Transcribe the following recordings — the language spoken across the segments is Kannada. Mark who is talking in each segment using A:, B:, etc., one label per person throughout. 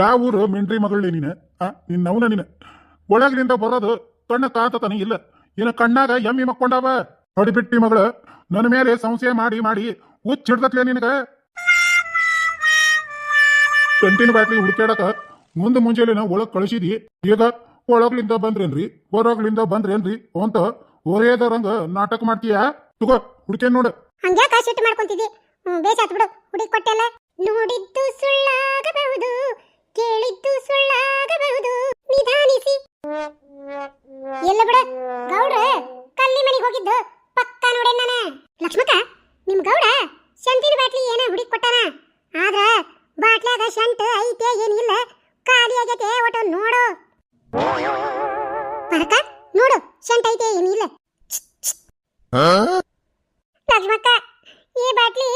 A: ಯಾವ ಊರು ಮಿಂಡ್ರಿ ಮಗಳೇ ನೀನು? ಆ, ನಿನ್ನ ನೀನೆ ನೀನು. ಒಳಗಿನಿಂದ ಬರೋದು ಕಣ್ಣ ಕಾತತನ ಇಲ್ಲ. ಇನ್ನು ಕಣ್ಣಾಗ ಎಮ್ಮಿ ಮಕ್ಕೊಂಡಾವ. ಹೊಡಿಬಿಟ್ಟಿ ಮಗಳು, ನನ್ನ ಮೇಲೆ ಸಂಶಯ ಮಾಡಿ ಮಾಡಿ ಹುಚ್ಚ ಹಿಡ್ದತ್ಲೆ ನಿನಗ? ಕಂಟಿನ ಬಾಟ್ಲಿ ಹುಡುಕಾಡಕ ಮುಂದೆ ಮುಂಜಾನೆ ಒಳಗ್ ಕಳಿಸಿದಿ. ಈಗ ಒಳಗ್ಲಿಂದ ಬಂದ್ರೇನ್ರಿ? ಹೊರಗ್ಲಿಂದ ಬಂದ್ರೇನ್ರಿ ಅಂತ ಒರೇದರಂಗ ನಾಟಕ ಮಾಡ್ತೀಯಾ? ತುಗೋ ಹುಡುಕೇನ್ ನೋಡು.
B: ಹಂಗ್ಯಾಕ ಸಿಟ್ಟು ಮಾಡ್ಕೊಂತಿದ್ದಿ? ಬಿಡು. ಹುಡುಗಿ ಕೊಟ್ಟೆಲ್ಲ ನೋಡಿದ್ದು ಸುಳ್ಳಾಗಬಹುದು. ಕೇಳಿದ್ದು ಸುಳ್ಳಾಗಬಹುದು. ನಿಧಾನಿಸಿ. ಎಲ್ಲ ಬಿಡ. ಗೌಡ ಕಲ್ಲಿ ಮನೆಗೆ ಹೋಗಿದ್ದು. ಪಕ್ಕ ನೋಡೆ ನಾನು. ಲಕ್ಷ್ಮಕ್ಕ ನಿಮ್ ಗೌಡ ಶಂತಿನ ಬಾಟ್ಲಿ ಏನ ಹುಡುಕ್ ಕೊಟ್ಟಾನ. ಆದ್ರ ಬಾಟ್ಲಾಗ ಶಂಟ್ ಐತೆ ಏನಿಲ್ಲ ಖಾಲಿ ಆಗೈತೆ ಒಟ್ಟು ನೋಡು. ಪರಕ ನೋಡು. ಶಂಟ್ ಐತೆ ಏನಿಲ್ಲ ಲಕ್ಷ್ಮಕ್ಕ ಈ ಬಾಟ್ಲಿ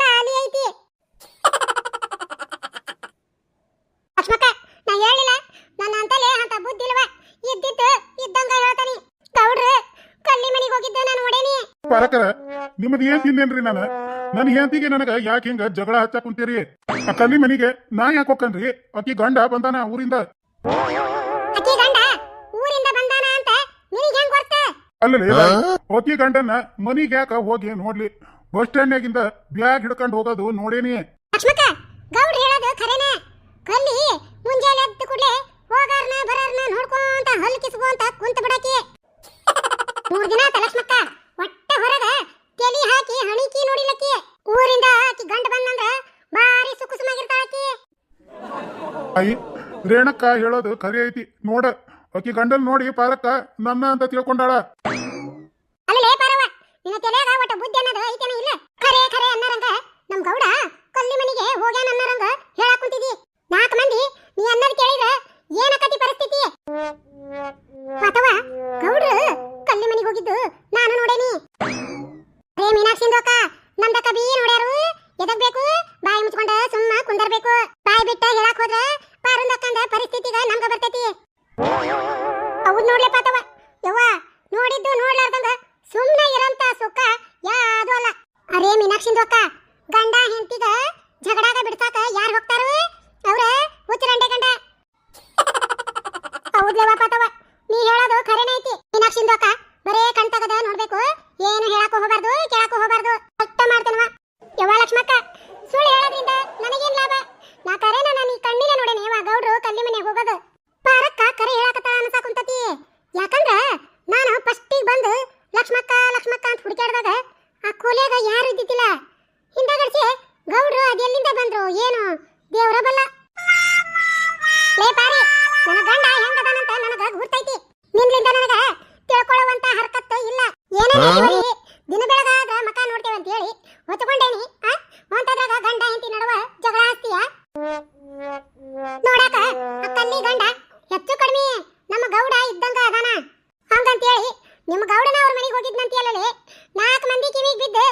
B: ಖಾಲಿ ಐತಿ. ಲಕ್ಷ್ಮಕ್ಕ ನಾ ಹೇಳಿಲ್ಲ ನನ್ನ ಅಂತಲೇ ಅಂತ ಬುದ್ಧಿ ಇಲ್ವ? ಇದ್ದಿದ್ದು ಇದ್ದಂಗ ಹೇಳ್ತಾನಿ. ಗೌಡ್ರು ಕಲ್ಲಿ ಮನೆಗೆ ಹೋಗಿದ್ದೆ ನಾನು ಒಡೇನಿ.
A: ಪರಕರ ನಿಮ್ಮದು ಏನ್ ತಿನ್ನೇನ್ರಿ ನಾನು? ನನ್ನ ಹೆಂಡತಿಗೆ ನನಗ ಯಾಕೆ ಹಿಂಗ ಜಗಳ ಹಚ್ಚ ಕುಂತೀರಿ? ಆ ಕಲ್ಲಿ ಮನಿಗೆ ನಾ ಯಾಕೆ ಹೋಗ್ಕನ್ರಿ ಅಕ್ಕಿ ಗಂಡ ಬಂದಾನ ಊರಿಂದ?
B: ಅಕ್ಕಿ ಗಂಡ ಊರಿಂದ ಬಂದಾನ ಅಂತ ನಿನಗೆ ಹೆಂಗ್ ಗೊತ್ತ
A: ಅಲ್ಲಲ್ಲಿ ಅಕ್ಕಿ ಗಂಡನ್ನ ಮನಿಗೆ ಯಾಕ ಹೋಗಿ ನೋಡ್ಲಿ? ಬಸ್ ಸ್ಟ್ಯಾಂಡ್ನಾಗಿಂದ ಬ್ಯಾಗ್ ಹಿಡ್ಕೊಂಡು ಹೋಗೋದು ನೋಡೇನಿ.
B: ಲಕ್ಷ್ಮಕ್ಕ ಆತ ಒಟ್ಟ ಹೊರಗ ತೆಲಿ ಹಾಕಿ ಹಣಿಕಿ ನೋಡಿಲಕ್ಕಿ. ಊರಿಂದ ಆಕಿ ಗಂಡ ಬಂದಂದ್ರ ಬಾರಿ ಸುಕುಸುಮಾಗಿರ್ತಾಳಕಿ
A: ಅಯ್ಯ ರೇಣಕ್ಕ ಹೇಳೋದು ಖರೆ ಐತಿ. ನೋಡ, ಆಕಿ ಗಂಡನ್ ನೋಡಿ ಪಾರಕ್ಕ ನನ್ನ ಅಂತ ತಿಳ್ಕೊಂಡಾಳ.
B: ಬಾಯಿ ಮುಚ್ಕೊಂಡ ಸುಮ್ಮ ಕುಂದರ್ಬೇಕು. ಬಾಯಿ ಬಿಟ್ಟ ಹೇಳಕ್ ಹೋದ್ರೆ ಪಾರುಂದಕ್ಕಂದ ಪರಿಸ್ಥಿತಿಗ ನಮ್ಗ ಬರ್ತೈತಿ. ಅವ್ರು ನೋಡ್ಲೆ ಪಾತವ. ಯವ್ವ, ನೋಡಿದ್ದು ನೋಡ್ಲಾರ್ದಂಗ ಸುಮ್ನೆ ಇರಂತ ಸುಖ ಯಾವುದು ಅಲ್ಲ. ಅರೇ ಮೀನಾಕ್ಷಿಂದು ಅಕ್ಕ ಗಂಡ ಹೆಂಡತಿಗ ಜಗಡಾಗ ಬಿಡ್ಸಾಕ ಯಾರು ಹೋಗ್ತಾರು ಅವ್ರ. ದಿನ ಬೆಳಗಾಗ ಮಕ ನೋಡ್ತೇವೆ ಅಂತ ಹೇಳಿ ಹೊತ್ಕೊಂಡೇನಿ ಆ ಹೊಂತದಾಗ ಗಂಡ ಹೆಂಡತಿ ನಡುವ ಜಗಳ ಆಗ್ತೀಯ ನೋಡಾಕ ಆ ಕಲ್ಲಿ ಗಂಡ ಹೆಚ್ಚು ಕಡಿಮೆ ನಮ್ಮ ಗೌಡ ಇದ್ದಂಗ ಅದಾನ. ಹಂಗಂತೇಳಿ ನಿಮ್ಮ ಗೌಡನ ಅವ್ರ ಮನೆಗೆ ಹೋಗಿದ್ನಂತೇಳಲೆ ನಾಲ್ಕು ಮಂದಿ ಕಿವಿಗೆ ಬಿದ್ದು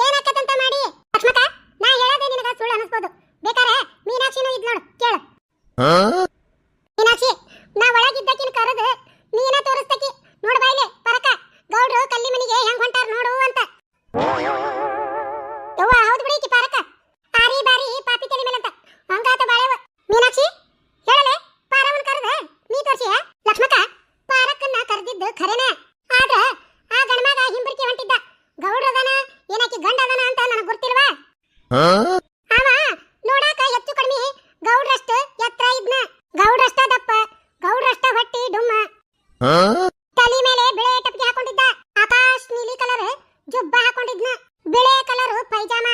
B: ಏನಾಕತ್ತಂತ ಮಾಡಿ. ಲಕ್ಷ್ಮಕ ನಾ ಹೇಳೋದೇ ನಿನಗ ಸುಳ್ಳು ಅನಿಸ್ಬೋದು. ಬೇಕಾರೆ ಮೀನಾಕ್ಷಿನೂ ಇದ್ ನೋಡು ಕೇಳು ಮೀನಾಕ್ಷಿ ನಾ ಒಳಗಿದ್ದಕಿನ ಕರೆದು ನೀನ ತೋರಿಸ್ತಕಿ ನೋಡು ಬಾಯ್ಲೆ ಪರಕ ಗೌಡ್ರು ಕಲ್ಲಿ ಮನೆಗೆ ಹೆಂಗ್ ಹೊಂಟಾರ ನೋಡು ಅಂತ ಯವ್ವ ಹೌದು ಬಿಡಿ ಪಾರಕ ಆರಿ ಬಾರಿ ಪಾಪಿ ತಲೆ ಮೇಲಂತ ಹಂಗಾತ ಬಾಳೆವ ಮೀನಾಕ್ಷಿ ಹೇಳಲೆ ಪಾರವನ್ ಕರೆದ ನೀ ತೋರ್ಸಿಯ ಲಕ್ಷ್ಮಕ್ಕ ಪಾರಕ್ಕನ್ನ ಕರೆದಿದ್ದು ಖರೇನ ಆದ್ರ ಆ ಗಣಮಗ ಹಿಂಬರಿಕೆ ಹೊಂಟಿದ್ದ ಗೌಡ್ರದನ ಏನಕ್ಕೆ ಗಂಡದನ ಅಂತ ನನಗೆ ಗೊತ್ತಿಲ್ವಾ ಅವ ನೋಡಾಕ ಹೆಚ್ಚು ಕಡಿಮೆ ಗೌಡ್ರಷ್ಟ ಎತ್ತರ ಇದ್ನ ಗೌಡ್ರಷ್ಟ ದಪ್ಪ ಗೌಡ್ರಷ್ಟ ಹೊಟ್ಟಿ ಡುಮ್ಮ ತಲೆ ಮೇಲೆ ಬಿಳೆ ಟಪ್ಪಿ ಹಾಕೊಂಡಿದ್ದ. ಆಕಾಶ್ ನೀಲಿ ಕಲರ್ ಜುಬ್ಬ ಹಾಕೊಂಡಿದ್ನ. ಬಿಳೆ ಕಲರ್ ಪೈಜಾಮ.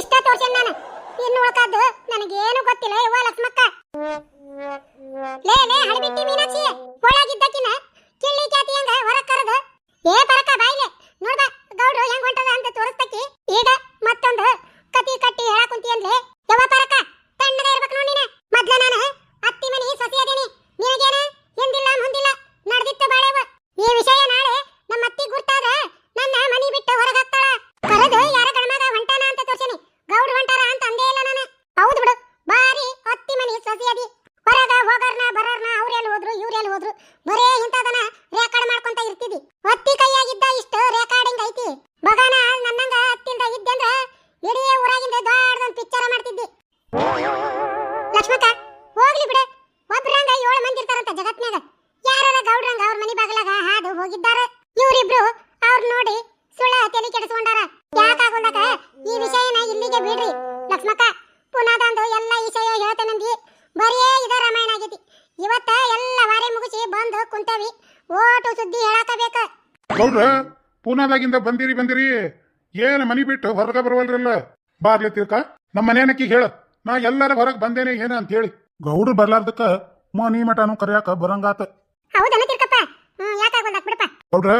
B: ಇಷ್ಟ ತೋರ್ಸೇನ್ ನಾನು. ಇನ್ನು ಉಳ್ಕದ್ದು ನನಗೇನು ಗೊತ್ತಿಲ್ಲ ಯವ್ವ ಲಕ್ಷ್ಮಕ್ಕ. ತಲೆ ಕೆಡಿಸ್ಕೊಂಡಾರ. ಯಾಕಾಗೋದಾಗ ಈ ವಿಷಯನ ಇಲ್ಲಿಗೆ ಬಿಡ್ರಿ. ಲಕ್ಷ್ಮಕ್ಕ ಪುನಾದಂದು ಎಲ್ಲ ವಿಷಯ ಹೇಳ್ತೇನಂದಿ ಬರೀ ಇದ ರಾಮಾಯಣ ಆಗೈತಿ. ಇವತ್ತ ಎಲ್ಲ ವಾರೆ ಮುಗಿಸಿ ಬಂದು ಕುಂತೇವಿ. ಓಟು ಸುದ್ದಿ ಹೇಳಾಕ ಬೇಕ
A: ಪುನಾದಾಗಿಂದ ಪೂನಾದಾಗಿಂದ ಬಂದಿರಿ ಬಂದಿರಿ. ಏನ ಮನಿ ಬಿಟ್ಟು ಹೊರಗ ಬರವಲ್ರಲ್ಲ? ಬಾರ್ಲಿ ತಿರ್ಕ ನಮ್ಮ ಮನೇನಕ್ಕಿ ಹೇಳ. ನಾ ಎಲ್ಲರ ಹೊರಗ್ ಬಂದೇನೆ ಏನ ಅಂತ ಹೇಳಿ. ಗೌಡ್ರು ಬರ್ಲಾರ್ದಕ್ಕ ಮನಿ ಮಠನು ಕರಿಯಾಕ ಬರಂಗಾತ.
B: ಹೌದನ ತಿರ್ಕಪ್ಪ. ಹ್ಮ್ ಯಾಕಾಗೋದಾಗ ಬಿಡಪ್ಪ?
A: ಗೌಡ್ರ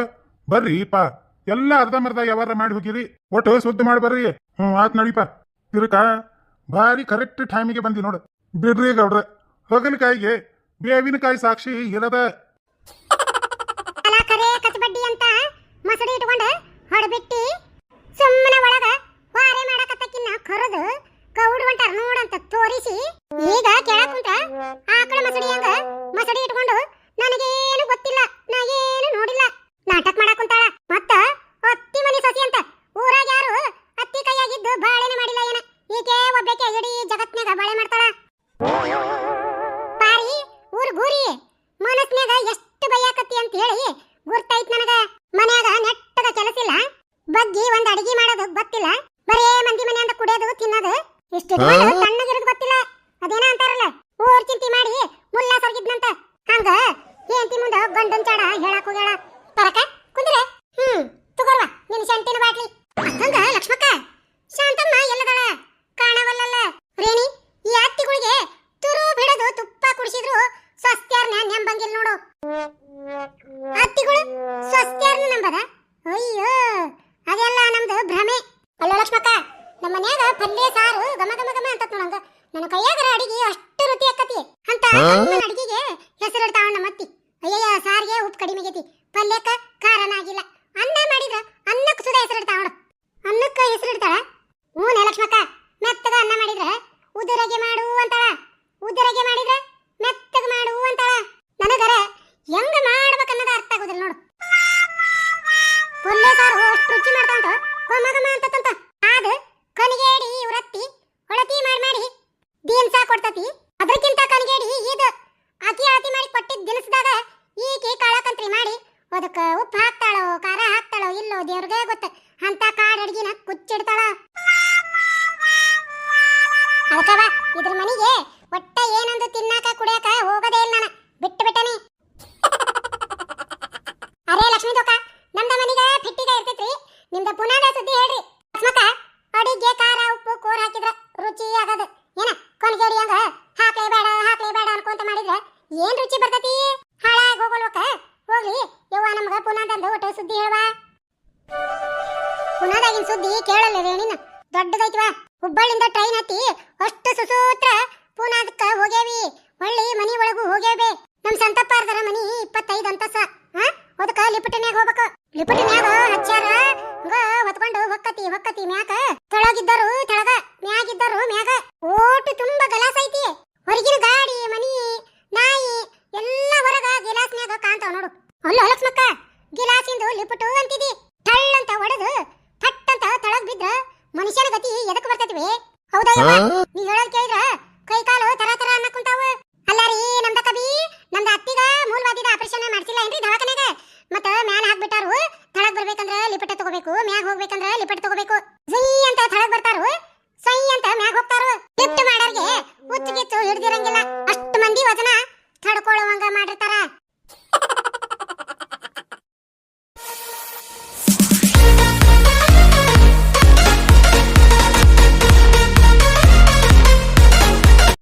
A: ಬರ್ರಿ ಪಾ. ಎಲ್ಲ ಅರ್ಧಂಬರ್ಧ ಯಾವಾರ ಮಾಡಿ ಹೋಗಿರಿ. ಒಟ್ಟು ಸುದ್ದಿ ಮಾಡಿ ಬರ್ರಿ. ಹ್ಞೂ ಆತ್ ನಡಿಪ. ತಿರುಕ ಭಾರಿ ಕರೆಕ್ಟ್ ಟೈಮಿಗೆ ಬಂದಿ ನೋಡು. ಬಿಡ್ರಿ ಗೌಡ್ರ. ಹೊಗಲಕಾಯಿಗೆ ಬೇವಿನಕಾಯಿ ಸಾಕ್ಷಿ ಇರದ.
B: ಅಂತ ಮಸಡಿ ಇಟ್ಕೊಂಡು ಹೊಡಬಿಟ್ಟಿ. ಸುಮ್ಮನೆ ಒಳಗ ವಾರೆ ಮಾಡಕತ್ತಕ್ಕಿನ್ನ ಕರೆದು ಕೌಡ್ ಹೊಂಟಾರ ನೋಡಂತ ತೋರಿಸಿ. ಈಗ ಕೇಳಕ್ ಇಷ್ಟು ತಣ್ಣಗಿರೋದು ಗೊತ್ತಿಲ್ಲ ಅದೇನ ಅಂತಾರಲ್ಲ ಊರ್ ಚಿಂತಿ ಮಾಡಿ ಮುಲ್ಲ ಸರ್ಗಿದ್ನಂತ ಹಂಗ ಏಂತಿ ಮುಂದ ಗಂಡನ್ ಚಾಡ ಹೇಳಕ್ ಹೋಗ್ಯಾಳ ಪರಕ ಕುಂದ್ರೆ ಹ್ಮ್ ತಗೋರ್ವ ನಿನ್ ಶಂಟಿನ ಬಾಟ್ಲಿ ಹಂಗ ಲಕ್ಷ್ಮಕ್ಕ ಶಾಂತಮ್ಮ ಎಲ್ಲದಳ ಕಾಣವಲ್ಲಲ್ಲ ರೇಣಿ ಈ ಅತ್ತಿಗಳಿಗೆ ತುರು ಬಿಡದು ತುಪ್ಪ ಕುಡಿಸಿದ್ರು ಸ್ವಸ್ತ್ಯಾರ್ನ ನೆಂಬಂಗಿಲ್ಲ ನೋಡು ಅತ್ತಿಗಳು ಸ್ವಸ್ತ್ಯಾರ್ನ ನಂಬದ ಅಯ್ಯೋ ಅದೆಲ್ಲ ನಮ್ದು ಭ್ರಮೆ ಅಲ್ಲ ಲಕ್ಷ್ಮಕ್ಕ ನಮ್ಮ ಮನ್ಯಾಗ ಪಲ್ಯ ಸಾರು ಗಮ ಗಮ ಗಮ ಅಂತ ನೋಡಂಗ ನನ್ನ ಕೈಯಾಗರ ಅಡಿಗೆ ಅಷ್ಟು ರುಚಿ ಆಕತಿ ಅಂತ ಅಡಿಗೆಗೆ ಹೆಸರು ನಮ್ಮ ಮತ್ತಿ ಅಯ್ಯಯ್ಯ ಸಾರಿಗೆ ಉಪ್ಪು ಕಡಿಮೆ ಆಗೈತಿ. ಪಲ್ಯಕ್ಕ ಖಾರನ ಆಗಿಲ್ಲ. corta a ti? ಸುದ್ದಿ ಹೇಳವಾ ಪುನಾದಾಗಿನ ಸುದ್ದಿ ಕೇಳಲ್ಲ ರೇಣಿನ ದೊಡ್ಡದೈತಿವ ಹುಬ್ಬಳ್ಳಿಂದ ಟ್ರೈನ್ ಹತ್ತಿ ಅಷ್ಟು ಸುಸೂತ್ರ ಪೂನಾದಕ್ಕ ಹೋಗೇವಿ ಹೊಳ್ಳಿ ಮನಿ ಒಳಗೂ ಹೋಗ್ಯಾವೆ. ನಮ್ ಸಂತಪ್ಪಾರ್ದರ ಮನಿ ಇಪ್ಪತ್ತೈದು ಅಂತಸ. ಅದಕ್ಕ ಲಿಪಟಿನ್ಯಾಗ ಹೋಗ್ಬೇಕು. ಲಿಪಟಿನ್ಯಾಗ ಹಚ್ಚಾರ ಹಂಗ ಹೊತ್ಕೊಂಡು ಹೊಕ್ಕತಿ ಹೊಕ್ಕತಿ ಮ್ಯಾಕ ತೆಳಗಿದ್ದರು ತೆಳಗ, ಮ್ಯಾಗಿದ್ದರು ಮ್ಯಾಗ. ಓಟು ತುಂಬಾ ಗಲಾಸ ಐತಿ. ಹೊರಗಿನ ಗಾಡಿ, ಮನಿ, ನಾಯಿ, ಎಲ್ಲ ಹೊರಗ ಗಿಲಾಸ್ನ್ಯಾಗ ಕಾಣ್ತಾವ ನೋಡು. ಅಲ್ಲ ಲಕ್ಷ್ಮಕ್ಕ ಗಿಲಾಸಿಂದು ಲಿಪಟು ಅಂತಿದಿ. ಟಳ್ಳಂತ ಒಡೆದು ಫಟ್ ಅಂತ ತಳಗ್ ಬಿದ್ರ ಮನುಷ್ಯನ ಗತಿ ಎದಕ್ ಬರ್ತೈತಿವಿ ಹೌದಾ? ನೀ ಹೇಳೋದ್ ಕೇಳಿದ್ರ